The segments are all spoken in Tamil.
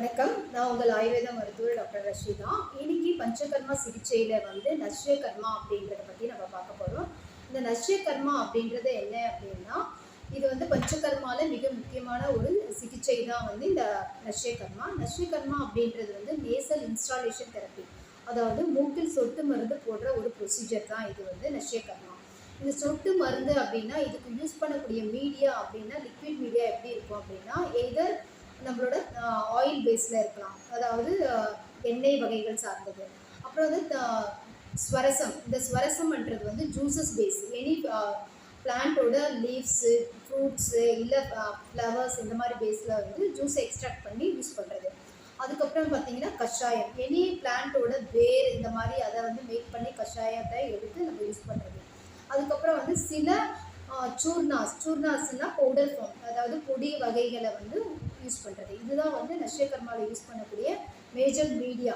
வணக்கம். நான் உங்கள் ஆயுர்வேத மருத்துவர் டாக்டர் ரஷிதா இன்னைக்கு பஞ்சகர்மா சிகிச்சையில் வந்து நஷ்ய கர்மா அப்படின்றத பற்றி நம்ம பார்க்க போகிறோம் இந்த நஷ்ய கர்மா அப்படின்றது என்ன அப்படின்னா இது வந்து பஞ்சகர்மால மிக முக்கியமான ஒரு சிகிச்சை தான் வந்து இந்த நஷ்ய கர்மா. நஷ்ய கர்மா அப்படின்றது வந்து நேசல் இன்ஸ்டாலேஷன் தெரப்பி அதாவது மூக்கில் சொட்டு மருந்து போடுற ஒரு ப்ரொசீஜர் தான் இது வந்து நஷ்ய கர்மா. இந்த சொட்டு மருந்து அப்படின்னா இதுக்கு யூஸ் பண்ணக்கூடிய மீடியா அப்படின்னா லிக்விட் மீடியா எப்படி இருக்கும் அப்படின்னா எதர் நம்மளோட ஆயில் பேஸில் இருக்கலாம். அதாவது எண்ணெய் வகைகள் சார்ந்தது. அப்புறம் வந்து த- ஸ்வரசம். இந்த ஸ்வரசம்ன்றது வந்து ஜூசஸ் பேஸ் எனி பிளான்ட்டோட லீவ்ஸு ஃப்ரூட்ஸு இல்லை ஃப்ளவர்ஸ் இந்த மாதிரி பேஸில் வந்து ஜூஸ் எக்ஸ்ட்ராக்ட் பண்ணி யூஸ் பண்ணுறது அதுக்கப்புறம் பார்த்தீங்கன்னா கஷாயம். எனி பிளான்ட்டோட வேர் இந்த மாதிரி அதை வந்து மேக் பண்ணி கஷாயத்தை எடுத்து நம்ம யூஸ் பண்ணுறது அதுக்கப்புறம் வந்து சில சூர்னாஸ் சூர்னாஸ்னால் பவுடர் ஃபார்ம் அதாவது பொடி வகைகளை வந்து யூஸ் பண்ணுறது இதுதான் வந்து நஷ்யகர்மாவில் யூஸ் பண்ணக்கூடிய மேஜர் மீடியா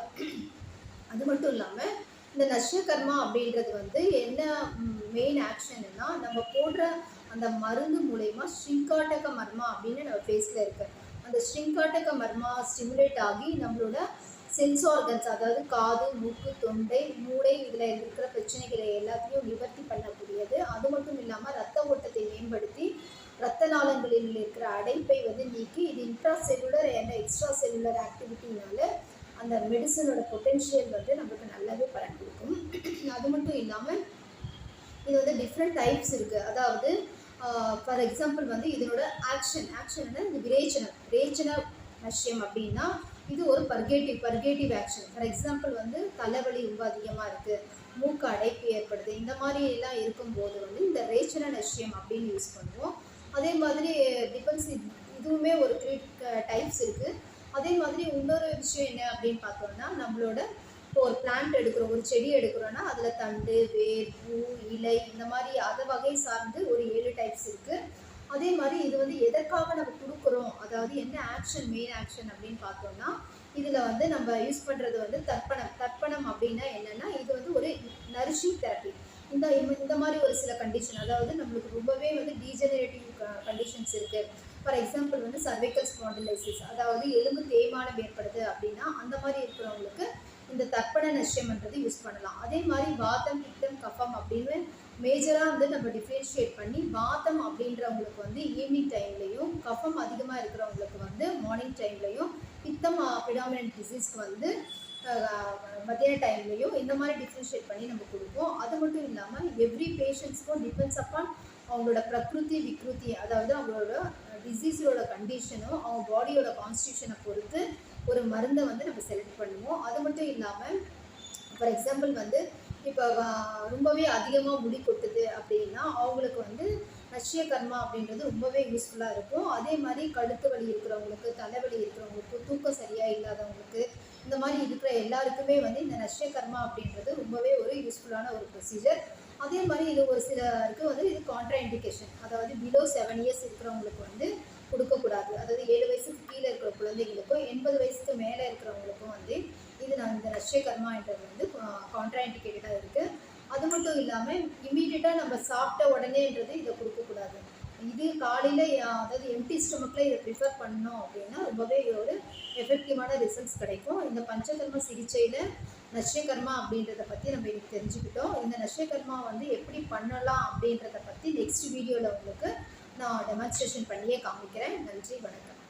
அது மட்டும் இல்லாமல் இந்த நஷ்யகர்மா அப்படின்றது வந்து என்ன மெயின் ஆக்ஷன்னா நம்ம போடுற அந்த மருந்து மூலயமா ஸ்ரிங்காட்டக மர்மா அப்படின்னு நம்ம ஃபேஸில் இருக்கு. அந்த ஸ்ரிங்காட்டக மர்மா ஸ்டிமுலேட் ஆகி நம்மளோட சென்ஸ் ஆர்கன்ஸ் அதாவது காது மூக்கு தொண்டை மூளை இதில் இருக்கிற பிரச்சனைகளை எல்லாத்தையும் நிவர்த்தி நாளங்களில் இருக்கிற அடைப்பை வந்து நீக்கி இது intra cellular and extra cellular ஆக்டிவிட்டினால அந்த மெடிசனோட பொட்டென்ஷியல் வந்து நமக்கு நல்லாவே பலன் கொடுக்கும். அது மட்டும் இல்லாமல் இது வந்து டிஃப்ரெண்ட் டைப்ஸ் இருக்குது அதாவது ஃபார் எக்ஸாம்பிள் வந்து இதனோட ஆக்ஷன் ஆக்ஷன்னா இந்த விரேச்சனம் விரேச்சன நஷ்யம் அப்படின்னா இது ஒரு purgative purgative action for example வந்து தலைவலி ரொம்ப அதிகமாக இருக்குது மூக்கு அடைப்பு ஏற்படுது இந்த மாதிரி எல்லாம் இருக்கும்போது வந்து இந்த ரேச்சன நஷ்யம் அப்படின்னு யூஸ் பண்ணுவோம். அதே மாதிரி டிபெண்ட்ஸ் இதுவுமே ஒரு த்ரீ டைப்ஸ் இருக்குது அதே மாதிரி இன்னொரு விஷயம் என்ன அப்படின்னு பார்த்தோம்னா நம்மளோட இப்போ ஒரு பிளான்ட் எடுக்கிறோம் ஒரு செடி எடுக்கிறோன்னா அதில் தண்டு வேர் பூ இலை இந்த மாதிரி அதை வகை சார்ந்து ஒரு ஏழு டைப்ஸ் இருக்குது அதே மாதிரி இது வந்து எதற்காக நம்ம கொடுக்குறோம்? அதாவது என்ன ஆக்ஷன் மெயின் ஆக்ஷன் அப்படின்னு பார்த்தோம்னா இதில் வந்து நம்ம யூஸ் பண்ணுறது வந்து தர்ப்பணம். தர்ப்பணம் அப்படின்னா என்னென்னா இது வந்து ஒரு நரிஷிங் தெரப்பி இந்த இந்த மாதிரி ஒரு சில கண்டிஷன் அதாவது நம்மளுக்கு ரொம்பவே வந்து டீஜெனரேட்டிவ் கண்டிஷன்ஸ் இருக்குது ஃபார் எக்ஸாம்பிள் வந்து சர்வைக்கல் ஸ்பாண்டிலைசிஸ் அதாவது எலும்பு தேய்மானம் ஏற்படுது அப்படின்னா அந்த மாதிரி இருக்கிறவங்களுக்கு இந்த தர்ப்பண நஷ்யம்ன்றது யூஸ் பண்ணலாம். அதே மாதிரி வாதம் பித்தம் கஃபம் அப்படின்னு மேஜராக வந்து நம்ம டிஃப்ரென்ஷியேட் பண்ணி வாதம் அப்படின்றவங்களுக்கு வந்து ஈவினிங் டைம்லையும் கஃபம் அதிகமாக இருக்கிறவங்களுக்கு வந்து மார்னிங் டைம்லையும் பித்தம் பிடாமினன்ட் டிசீஸ்க்கு வந்து மத்தியான டைம்லையும் இந்த மாதிரி டிஃப்ரென்ஷியேட் பண்ணி நம்ம கொடுப்போம். அது மட்டும் இல்லாமல் எவ்ரி பேஷண்ட்ஸ்க்கும் டிபெண்ட்ஸ் அப்பான் அவங்களோட பிரகிருதி விக்ருதி அதாவது அவங்களோட டிசீஸோட கண்டிஷனும் அவங்க பாடியோட கான்ஸ்டியூஷனை பொறுத்து ஒரு மருந்தை வந்து நம்ம செலக்ட் பண்ணுவோம். அது மட்டும் இல்லாமல் ஃபார் எக்ஸாம்பிள் வந்து இப்போ ரொம்பவே அதிகமாக முடி கொட்டுது அப்படின்னா அவங்களுக்கு வந்து ரஷ்ய கர்மா அப்படின்றது ரொம்பவே யூஸ்ஃபுல்லாக இருக்கும். அதே மாதிரி கழுத்து வலி இருக்கிறவங்களுக்கு தலைவலி இருக்கிறவங்களுக்கு தூக்கம் சரியாக இல்லாதவங்களுக்கு இந்த மாதிரி இருக்கிற எல்லாருக்குமே வந்து இந்த நஷ்டகர்மா அப்படின்றது ரொம்பவே ஒரு யூஸ்ஃபுல்லான ஒரு ப்ரொசீஜர் அதே மாதிரி இது ஒரு சிலருக்கு வந்து இது கான்ட்ரா இண்டிகேஷன் அதாவது பிலோ செவன் இயர்ஸ் இருக்கிறவங்களுக்கு வந்து கொடுக்கக்கூடாது. அதாவது ஏழு வயசுக்கு கீழே இருக்கிற குழந்தைங்களுக்கும் எண்பது வயசுக்கு மேலே இருக்கிறவங்களுக்கும் வந்து இது நான் இந்த நஷ்டகர்மான்றது வந்து கான்ட்ரா இண்டிகேட்டடாக இருக்குது அது மட்டும் இல்லாமல் இம்மீடியட்டாக நம்ம சாப்பிட்ட உடனேன்றது இதை கொடுக்கக்கூடாது. இது காலையில் அதாவது எம்டி ஸ்டொமக்கில் இதை ப்ரிஃபர் பண்ணோம் அப்படின்னா ரொம்பவே ஒரு எஃபெக்டிவான ரிசல்ட்ஸ் கிடைக்கும். இந்த பஞ்சகர்ம சிகிச்சையில் நஷ்யகர்மா அப்படின்றத பற்றி நம்ம இன்னைக்கு தெரிஞ்சுக்கிட்டோம். இந்த நஷ்யகர்மா வந்து எப்படி பண்ணலாம் அப்படின்றத பற்றி நெக்ஸ்ட் வீடியோவில் உங்களுக்கு நான் டெமான்ஸ்ட்ரேஷன் பண்ணியே காமிக்கிறேன். நன்றி வணக்கம்.